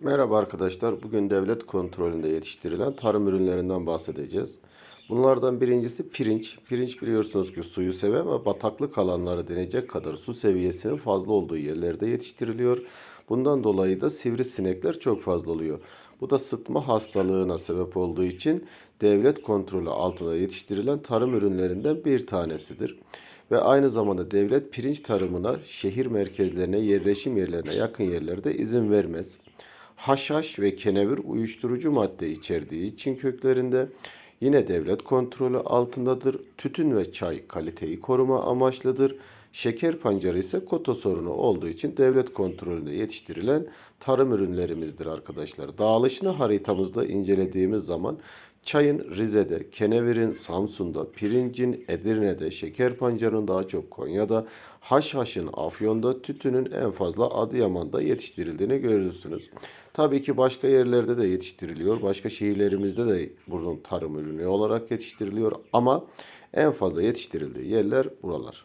Merhaba arkadaşlar. Bugün devlet kontrolünde yetiştirilen tarım ürünlerinden bahsedeceğiz. Bunlardan birincisi pirinç. Pirinç biliyorsunuz ki suyu seven ve bataklık alanları denecek kadar su seviyesinin fazla olduğu yerlerde yetiştiriliyor. Bundan dolayı da sivrisinekler çok fazla oluyor. Bu da sıtma hastalığına sebep olduğu için devlet kontrolü altında yetiştirilen tarım ürünlerinden bir tanesidir. Ve aynı zamanda devlet pirinç tarımına şehir merkezlerine, yerleşim yerlerine yakın yerlerde izin vermez haşhaş ve kenevir uyuşturucu madde içerdiği için köklerinde yine devlet kontrolü altındadır. Tütün ve çay kaliteyi koruma amaçlıdır. Şeker pancarı ise kota sorunu olduğu için devlet kontrolünde yetiştirilen tarım ürünlerimizdir arkadaşlar. Dağılışını haritamızda incelediğimiz zaman çayın Rize'de, kenevirin Samsun'da, pirincin Edirne'de, şeker pancarının daha çok Konya'da, haşhaşın Afyon'da, tütünün en fazla Adıyaman'da yetiştirildiğini görürsünüz. Tabii ki başka yerlerde de yetiştiriliyor. Başka şehirlerimizde de bunun tarım ürünü olarak yetiştiriliyor ama en fazla yetiştirildiği yerler buralar.